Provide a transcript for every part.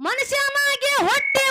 ಮನುಷ್ಯನಾಗಿ ಹೊಟ್ಟೆ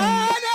Lord.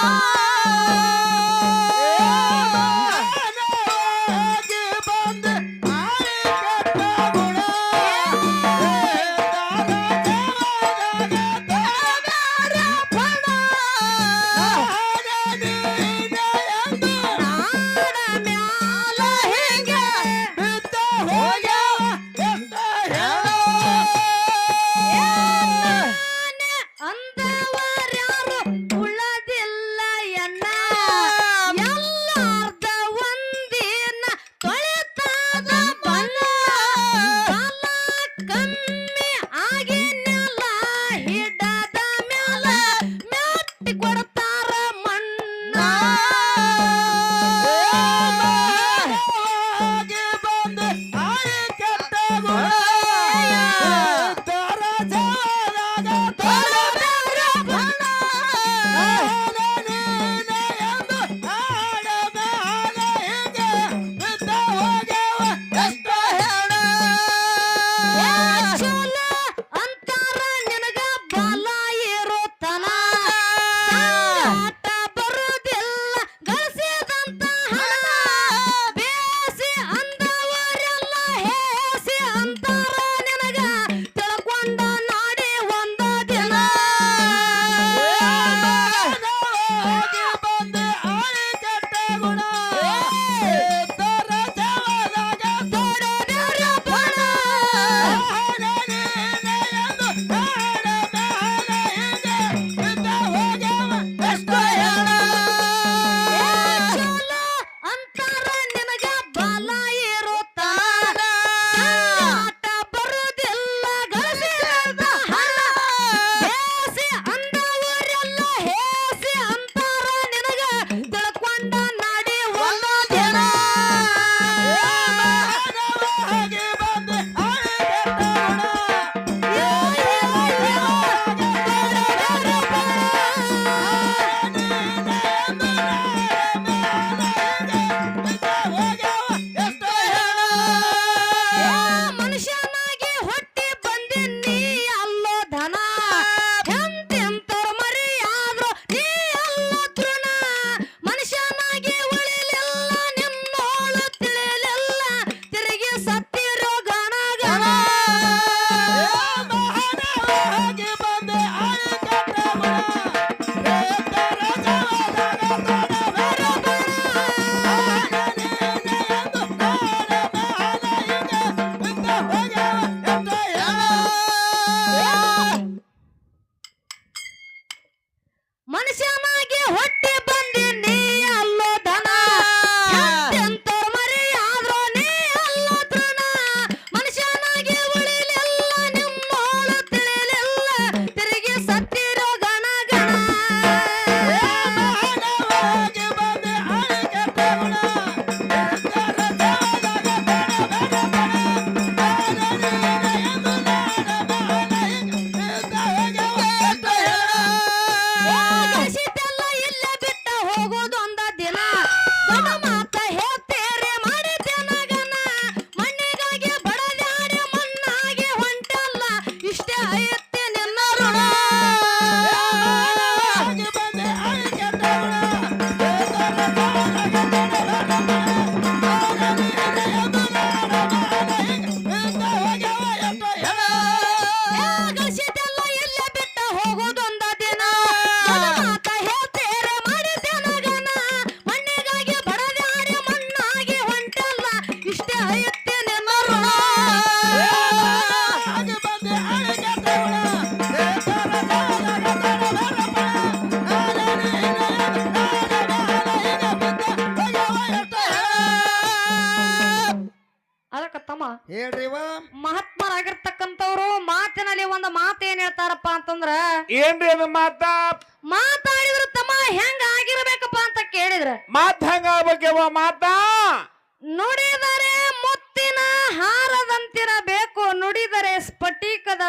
Oh.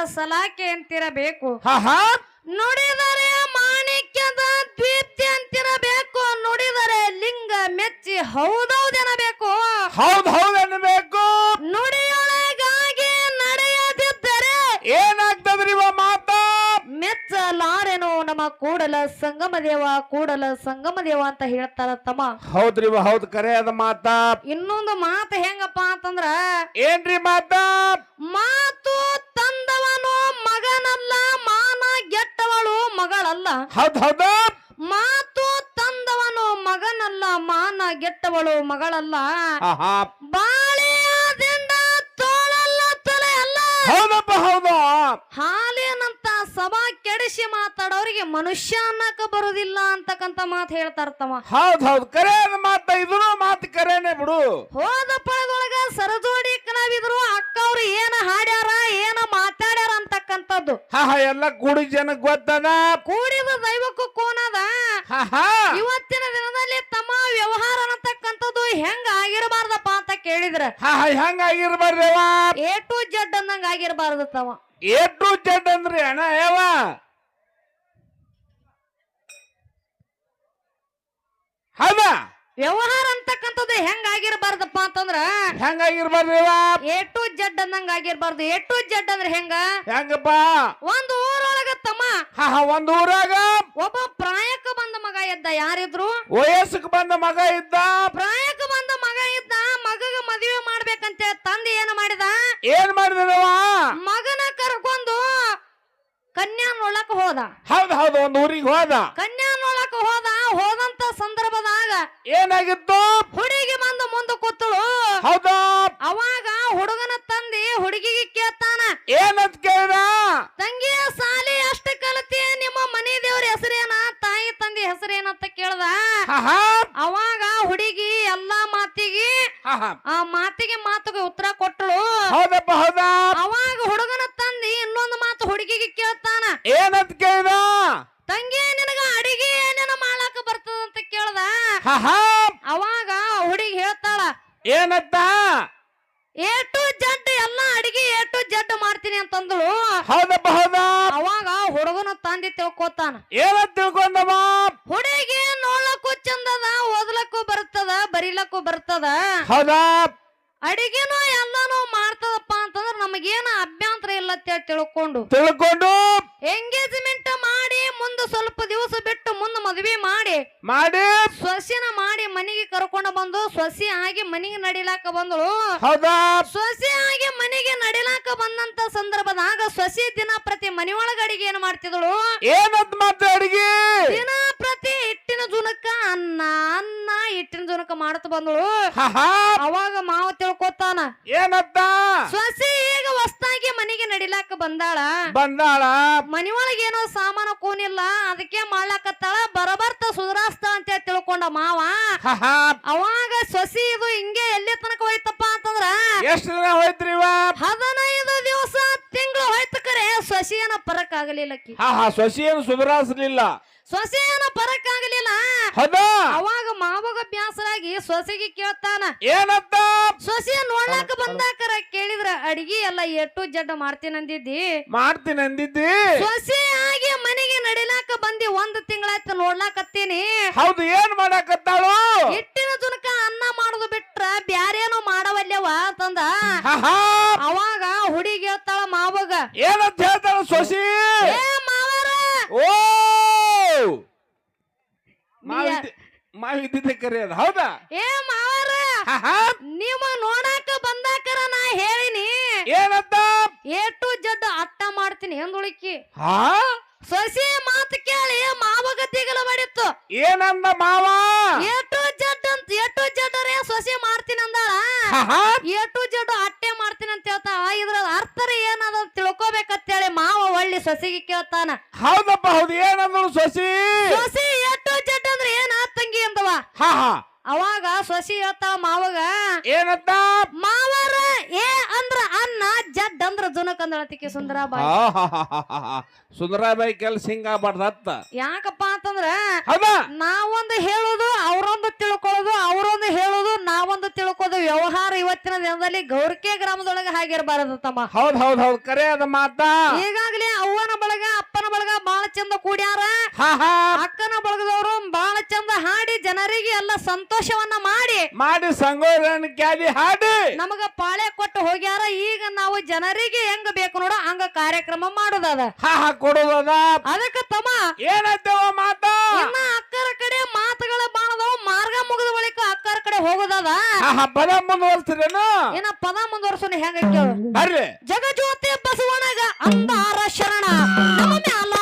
ಸಲಾಕೆ ಅಂತಿರಬೇಕು. ನುಡಿದರೆ ಮಾಣಿಕ್ಯದ ದ್ವೀಪ್ತಿ ಅಂತಿರಬೇಕು. ನುಡಿದರೆ ಲಿಂಗ ಮೆಚ್ಚಿ ಹೌದೌದೆನಬೇಕು ಹೌದ್ ಹೌದ್ ಅನ್ಬೇಕು ನಮ್ಮ ಕೂಡಲ ಸಂಗಮ ದೇವ ಕೂಡಲ ಸಂಗಮ ದೇವ ಅಂತ ಹೇಳ್ತಾರ ತಮ್ಮ. ಹೌದ್ರಿ ಹೌದ್ ಕರೆ ಅದ ಮಾತ. ಇನ್ನೊಂದು ಮಾತು ಹೆಂಗಪ್ಪ ಅಂತಂದ್ರ ಏನ್ರಿ ಮಾತ? ಮಾತು ತಂದವನು ಮಗನಲ್ಲ ಮಾನ ಗೆಟ್ಟವಳು ಮಗಳಲ್ಲ. ಹೌದ್ ಹೌದ. ಮಾತು ತಂದವನು ಮಗನಲ್ಲ ಮಾನ ಗೆಟ್ಟವಳು ಮಗಳಲ್ಲ. ಹಾ ಹಾ ಬಾಳೆಯಾದಿಂದ ತೋಳಲ್ಲ ತಲೆ ಅಲ್ಲ ಹೌದಪ್ಪ ಹೌದು? ಹಾಲೇನಂತ ಸಭಾ ಕೆಡಿಸಿ ಮಾತಾಡೋರಿಗೆ ಮನುಷ್ಯ ಅನ್ನಕ ಬರುದಿಲ್ಲ ಅಂತಕ್ಕಂತ ಮಾತು ಹೇಳ್ತಾರ ತಮ್ಮ ಹೌದ್ ಹೌದ್ ಕರೆ ಮಾತ ಇದನ್ನು ಮಾತು ಕರೆನೆ ಬಿಡು. ಹೋದ ಪಳದೊಳಗ ಸರಜೋಡಿ ಅಕ್ಕ ಅವ್ರು ಏನ ಹಾಡ್ಯಾರ ಏನ ಮಾತಾಡ್ಯಾರ ಅಂತಕ್ಕಂಥದ್ದು. ಹಾ ಹಾ ಎಲ್ಲ ಕೂಡಿ ಜನ ಗೊತ್ತದ? ಕೂಡಿದ ದೈವಕ್ಕೂ ಕೋನದ? ಹಾ ಹಾ. ಇವತ್ತಿನ ದಿನದಲ್ಲಿ ತಮ್ಮ ವ್ಯವಹಾರ ಅನ್ನತಕ್ಕಂಥದ್ದು ಹೆಂಗ ಆಗಿರಬಾರ್ದಪ್ಪ ಅಂತ ಕೇಳಿದ್ರೆ. ಹಾ ಹಾ ಹೆಂಗ ಆಗಿರ್ಬಾರ್ದೇವ ಎ ಟು ಜಡ್ ಅನ್ನಂಗ ಆಗಿರಬಾರ್ದು ತಮ್ಮ ಎ ಟು ಜೆಡ್ ಅಂದ್ರಿ ಅಣ್ಣ ಯಾವ ಹೌದಾ? ವ್ಯವಹಾರ ಅಂತಕ್ಕಂಥದ್ದು ಹೆಂಗ ಆಗಿರಬಾರ್ದಪ್ಪ ಅಂತಂದ್ರ ಹೆಂಗಾಗಿರ್ಬಾರ್ದು ಎ ಟು ಜಡ್ ಅಂದಂಗ ಆಗಿರ್ಬಾರ್ದು. ಎ ಟು ಜಡ್ ಅಂದ್ರೆ ಹೆಂಗ? ಹೆಂಗಪ್ಪ? ಒಂದು ಊರೊಳಗ ತಮ್ಮ. ಹಾ ಹಾ ಒಂದ್ ಊರಾಗ? ಒಬ್ಬ ಪ್ರಾಯಕ ಬಂದ ಮಗ ಇದ್ದ ಯಾರಿದ್ರು? ವಯಸ್ಸಕ್ ಬಂದ ಮಗ ಇದ್ದ? ಪ್ರಾಯಕ ಬಂದ ಮಗ ಇದ್ದ ಮಗಗ ಮದುವೆ ಮಾಡ್ಬೇಕಂತ ತಂದೆ ಏನ್ ಮಾಡಿದ? ಏನ್ ಮಾಡಿದವ ಕನ್ಯಾ ನೋಡಕ್ ಹೋದ. ಹೌದ್ ಹೌದು ಒಂದ್ ಊರಿಗೆ ಹೋದ. ಕನ್ಯಾ ನೋಡಕ್ ಹೋದ ಹೋದಂತ ಸಂದರ್ಭದಾಗ ಏನಾಗಿತ್ತು? ಹುಡುಗಿ ಬಂದು ಮುಂದೆ ಕೂತಳು. ಹೌದಾ? ಅವಾಗ ಹುಡುಗನ ತಂದಿ ಹುಡುಗಿಗೆ ಕೇಳ್ತಾನ ಏನಂತ ಕೇಳಿದ? ತಂಗಿಯ ಸಾಲಿ ಅಷ್ಟು ಕಲಿತಿ ನಿಮ್ಮ ಮನೆ ದೇವ್ರ ಹೆಸರೇನ? ತಾಯಿ ತಂದೆ ಹೆಸರೇನಂತ ಕೇಳ್ದ. ಅವಾಗ ಹುಡುಗಿ ಎಲ್ಲಾ ಮಾತಿಗೆ ಆ ಮಾತಿಗೆ ಮಾತುಗೆ ಉತ್ತರ ಕೊಟ್ಟಳು. ಹೌದಪ್ಪ ಹೌದಾ? ಅವಾಗ ಮಾತು ಹುಡುಗಿಗೆ ಕೇಳ್ತಾನ ಏನಂತ ಕೇಳಿದ? ತಂಗಿ ನಿನಗ ಅಡಿಗೆ ಏನೇನ ಮಾಡಾಕ ಬರ್ತದ ಅಂತ ಕೇಳ್ದ? ಅವಾಗ ಹುಡುಗಿ ಹೇಳ್ತಾಳ ಏನಂತ? ಎ ಟು ಜಡ್ ಎಲ್ಲ ಅಡಿಗೆ ಎ ಟು ಜಡ್ ಮಾಡ್ತೀನಿ ಅಂತಂದಳು. ಹೌದಪ್ಪ ಹೌದಾ? ಅವಾಗ ಹುಡುಗನ ತಂದಿ ತಿಳ್ಕೊತಾನ ಏನಂತ ತಿಳ್ಕೊಂಡವ? ಹುಡುಗಿ ನೋಡ್ಲಕ್ಕೂ ಚಂದದ ಓದ್ಲಕ್ಕೂ ಬರ್ತದ ಬರೀಲಕ್ಕೂ ಬರ್ತದ. ಹೌದಾ? ಅಡಿಗೆನೂ ಎಲ್ಲಾನು ಮಾಡ್ತದಪ್ಪ ಅಂತಂದ್ರೆ ನಮಗೇನ ಅಭ್ಯಂತರ ಇಲ್ಲ ತಿಳ್ಕೊಂಡು ತಿಳ್ಕೊಂಡು ಎಂಗೇಜ್ಮೆಂಟ್ ಮಾಡಿ ಮುಂದೆ ಸ್ವಲ್ಪ ದಿವಸ ಬಿಟ್ಟು ಮುಂದೆ ಮಾಡಿ. ಸೊಸಿನ ಮಾಡಿ ಮನೆಗೆ ಕರ್ಕೊಂಡು ಬಂದು ಸೊಸಿ ಆಗಿ ಮನೆಗೆ ನಡಿಲಾಕ ಬಂದಳು. ಹೌದಾ? ಸೊಸಿ ಆಗಿ ಮನೆಗೆ ನಡಿಲಾಕ ಬಂದಂತ ಸಂದರ್ಭದಾಗ ಸೊಸಿ ದಿನ ಪ್ರತಿ ಮನೆಯೊಳಗ ಅಡಿಗೆ ಏನ್ ಮಾಡ್ತಿದಳು ಏನಂತ ಅಡಿಗೆ? ದಿನ ಪ್ರತಿ ಹಿಟ್ಟಿನ ಜುನಕ ಅನ್ನ ಅನ್ನ ಹಿಟ್ಟಿನ ಜುನಕ ಮಾಡ್ತ ಬಂದಳು. ಅವಾಗ ಮಾವ ತಿಳ್ಕೊತಾನ ಏನಂತ? ಸೊಸಿ ಈಗ ಹೊಸ್ತಾಗಿ ಮನೆಗೆ ನಡಿಲಾಕ ಬಂದಾಳ. ಬಂದಾಳ. ಮನೆಯೊಳಗ ಏನೋ ಸಾಮಾನು ಕೂನಿಲ್ಲ ಅದಕ್ಕೆ ಮಾಡ್ಲಾಕತ್ತಾಳ. ಬರಬರ್ತ ಸುಧಾರಿಸ್ತಾಳ ಅಂತ ತಿಳ್ಕೊಂಡ ಮಾವ ಅವಾಗ ಸೊಸಿ ಇದು ಹಿಂಗೆ ಎಲ್ಲಿ ತನಕ ಹೋಯ್ತಪ್ಪ ಅಂತಂದ್ರ ಎಷ್ಟು ದಿನ ಹೋಯ್ತ್ರಿ ಹದಿನೈದು ದಿವಸ ತಿಂಗಳು ಹೋಯ್ತು ಕರೆ ಸೊಸಿಯನ ಪರಕ್ ಸುಧಾರಿಸಲಿಲ್ಲ ಸೊಸಿ ಏನು ಸುಧಾರಿಸ್ಲಿಲ್ಲ. ಸೊಸೆಯನ ಬರಕ್ಕಾಗಲಿಲ್ಲ ಆಗಲಿಲ್ಲ ಹೌದಾ? ಅವಾಗ ಮಾವಗ ಬ್ಯಾಸರಾಗಿ ಸೊಸೆಗೆ ಕೇಳ್ತಾನ. ಏನಂತ? ಸೊಸೆ ನೋಡ್ಲಾಕ ಬಂದಾಕರ ಕೇಳಿದ್ರ ಅಡಿಗೆ ಎಲ್ಲ ಎಟ್ಟು ಜಡ್ಡ ಮಾಡ್ತೀನಂದಿದ್ದಿ ಮಾಡ್ತೀನಿ ಅಂದಿದ್ದಿ? ಸೊಸೆ ಆಗಿ ಮನೆಗೆ ನಡಿಲಾಕ ಬಂದಿ ಒಂದ್ ತಿಂಗಳಾಯ್ತು ನೋಡ್ಲಾಕತ್ತೀನಿ. ಹೌದು ಏನ್ ಮಾಡಾಕತ್ತಾಳು? ಹಿಟ್ಟಿನ ಜುನಕ ಅನ್ನ ಮಾಡುದು ಬಿಟ್ರ ಬ್ಯಾರೇನು ಮಾಡವಲ್ಯವ ಅಂತಂದ. ಅವಾಗ ಹುಡಿ ಹೇಳ್ತಾಳ ಮಾವಗ ಏನಂತ ಹೇಳ್ತಾಳ ಸೊಸಿ ಏ ಮಾವರ ಓ ಮಾವಿದ್ದೆ ಮಾವಿದ್ದಿದ್ದೆ ಕರೆ ಅದು ಹೌದಾ? ಏ ಮಾವರ ಹಾ ಹಾ ನಿಮ್ಮ ನೋಡಾಕ ಬಂದಾಕರ ನಾ ಹೇಳಿನಿ. ಏನಂತ? ಎ ಟು ಜಡ್ ಅಟ್ಟ ಮಾಡ್ತೀನಿ ಎಂದುಳಿಕಿ ಹಾ? ಸೊಸಿ ಮಾತು ಕೇಳಿ ಮಾವ ದಿಗಲ ಮಾಡಿತ್ತು ಏನಂದ ಮಾವ? ಎ ಟು ಜಡ್ ಅಂತ ಎ ಟು ಜಡ್ ರೇ ಸೊಸಿ ಮಾಡ್ತೀನಿ ಅಂದಾಳ. ಹಾ ಹಾ ಎ ಟು ಜಡ್ ಅಟ್ಟೆ ಮಾಡ್ತೀನಿ ಅಂತ ಹೇಳ್ತಾಳ ಇದ್ರ ಅರ್ಥರ ಏನದ ಅಂತ ತಿಳ್ಕೊಬೇಕಂತೇಳಿ ಮಾವ ಒಳ್ಳೆ ಸೊಸೆಗೆ ಕೇಳ್ತಾನ. ಹೌದಪ್ಪ ಹೌದು ಏನಂದಳು ಸೊಸಿ? ಸೊಸೆ ಹಾ ಹಾ. ಅವಾಗ ಸೊಸಿ ಹೇಳ್ತಾವ ಮಾವಗ ಏನತ್ತ ಅನ್ನ ಜಡ್ ಅಂದ್ರ ಜುನಕ್ ಅಂದಳತಿಕೆ ಸುಂದರಾಬಾಯಿ. ಸುಂದರಾಬಾಯಿ ಕೆಲ್ಸ ಸಿಂಗಾ ಯಾಕಪ್ಪ ಅಂತಂದ್ರ ಹೌದಾ? ನಾವೊಂದು ಹೇಳೋದು ಅವರೊಂದು ತಿಳ್ಕೊಳ್ಳೋದು ಅವರೊಂದು ಹೇಳೋದು ನಾವೊಂದು ತಿಳ್ಕೊಳ್ಳೋದು ವ್ಯವಹಾರ ಇವತ್ತಿನ ದಿನದಲ್ಲಿ ಗೌರಿಕೆ ಗ್ರಾಮದೊಳಗೆ ಹಾಗಿರಬಾರದು ತಮ್ಮ. ಹೌದ್ ಹೌದ್ ಹೌದ್. ಕರೆ ಅದ ಮಾತ. ಈಗಾಗಲೇ ಅವ್ವನ ಬಳಗ ಅಪ್ಪನ ಬಳಗ ಬಾಳ ಚಂದ ಕೂಡ್ಯಾರ. ಹಾ ಹಾ. ಅಕ್ಕನ ಬಳಗದವರು ಬಾಳ ಚಂದ ಹಾಡಿ ಜನರಿಗೆ ಎಲ್ಲ ಸಂತೋಷವನ್ನ ಮಾಡಿ. ಮಾಡಿ ಸಂಗೋರನ್ ಕ್ಯಾಲಿ ಹಾಡಿ. ನಮಗ ಪಾಳೆ ಕೊಟ್ಟು ಹೋಗ್ಯಾರ ಈಗ ನಾವು ಜನರಿಗೆ ಹೆಂಗ ಬೇಕು ನೋಡ ಹಂಗ ಕಾರ್ಯಕ್ರಮ ಮಾಡುದದ. ಹಾ ಹಾ ಕೊಡೋದದ. ಅದಕ್ಕ ತಮ್ಮ ಏನತ್ತವ ಮಾತ? ಇನ್ನ ಅಕ್ಕರ ಕಡೆ ಮಾತುಗಳ ಬಾಣದ ಮಾರ್ಗ ಮುಗಿದ ಬಳಿಕ ಅಕ್ಕರ ಕಡೆ ಹೋಗೋದದ. ಹಾ ಹಾ ಪದ ಮುಂದುವರ್ಸ್ತೀರೇನು? ಏನ ಪದ ಮುಂದುವರ್ಸೋಣ ಹೆಂಗ ಕೇಳು ಬರ್ರಿ. ಜಗಜ್ಯೋತಿ ಬಸವನಗ ಅಂದಾರ ಶರಣ ನಮ್ಮ ಮ್ಯಾಲ